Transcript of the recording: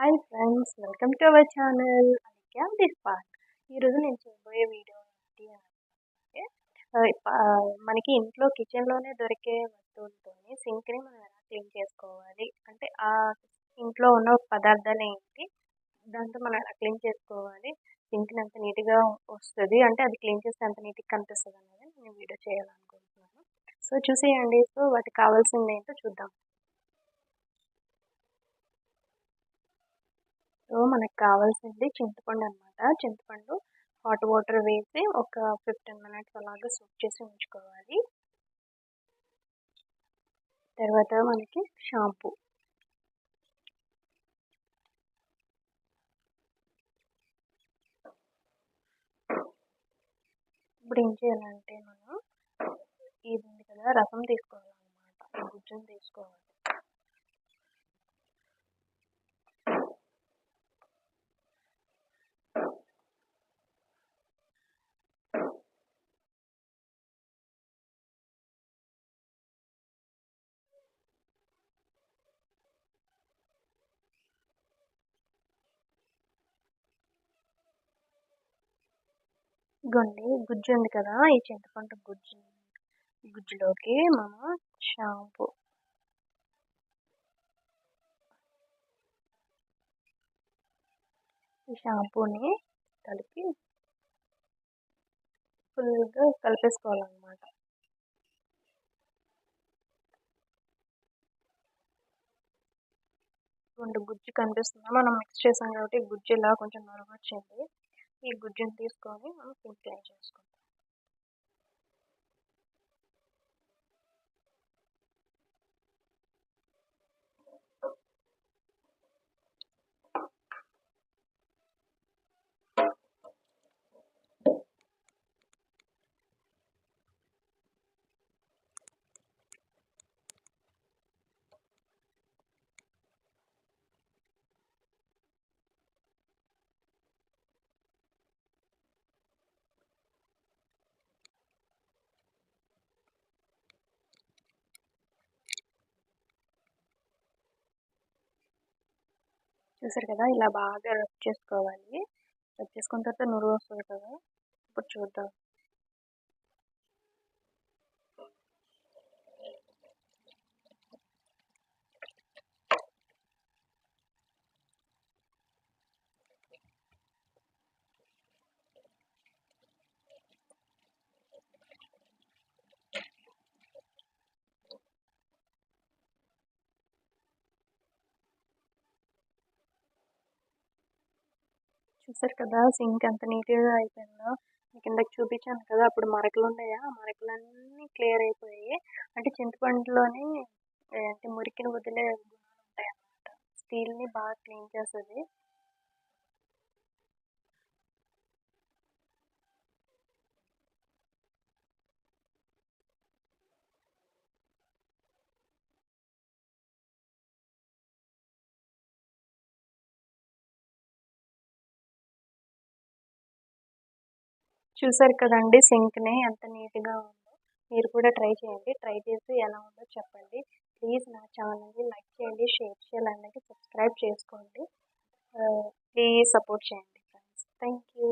Hi friends welcome to our channel cam this park ఈరోజు నేను చేయబోయే వీడియో ఏంటి అంటే మనకి ఇంట్లో కిచెన్లోనే దొరికే వస్తువులతో సింక్ని మనం ఎలా క్లీన్ చేసుకోవాలి? అంటే ఆ ఇంట్లో ఉన్న పదార్థాలు ఏంటి? దాంతో మనం ఎలా క్లీన్ చేసుకోవాలి? సింక్ని ఎంత నీట్గా వస్తుంది. అంటే అది క్లీన్ చేస్తే ఎంత నీట్గా కనిపిస్తుంది అనేది నేను వీడియో చేయాలనుకుంటున్నాను. సో చూసేయండి. సో వాటికి కావాల్సింది ఏంటో చూద్దాం. సో మనకు కావాల్సింది చింతపండు అనమాట చింతపండు హాట్ వాటర్ వేసి ఒక ఫిఫ్టీన్ మినిట్స్ అలాగా సూప్ చేసి ఉంచుకోవాలి. తర్వాత మనకి షాంపూ. ఇప్పుడు ఏం చేయాలంటే మనం ఇది ఉంది కదా రసం తీసుకోవాలన్నమాట. గుజ్జును తీసుకోవాలి. ఇదిగోండి గుజ్జు ఉంది కదా ఈ చింతపండు గుజ్జు. గుజ్జులోకి మనం షాంపూ. ఈ షాంపూని కలిపి ఫుల్గా కలిపేసుకోవాలన్నమాట. రెండు గుజ్జు కనిపిస్తుంది. మనం మిక్స్ చేసాం కాబట్టి గుజ్జు ఇలా కొంచెం నొరగొచ్చింది. ఈ గుజ్జును తీసుకొని మనం సింక్ చేసుకుంటాం. చూసారు కదా ఇలా బాగా రబ్ చేసుకోవాలి. రబ్ చేసుకున్న తర్వాత నురుగు వస్తుంది కదా ఇప్పుడు చూద్దాం. చూసారు కదా సింక్ ఎంత నీట్గా అయిపోయిందో. మీకు ఇందాక చూపించాను కదా అప్పుడు మరకలు ఉన్నాయా? ఆ మరకలన్నీ క్లియర్ అయిపోయాయి. అంటే చింతపండులోని అంటే మురికిని వదిలే ఉంటాయి అన్నమాట స్టీల్ని బాగా క్లీన్ చేస్తుంది చూసారు కదండి సింక్ని ఎంత నీట్గా ఉందో. మీరు కూడా ట్రై చేయండి. ట్రై చేసి ఎలా ఉందో చెప్పండి. ప్లీజ్ నా ఛానల్ని లైక్ చేయండి షేర్ చేయాలి అలాగే సబ్స్క్రైబ్ చేసుకోండి. ప్లీజ్ సపోర్ట్ చేయండి ఫ్రెండ్స్ థ్యాంక్ యూ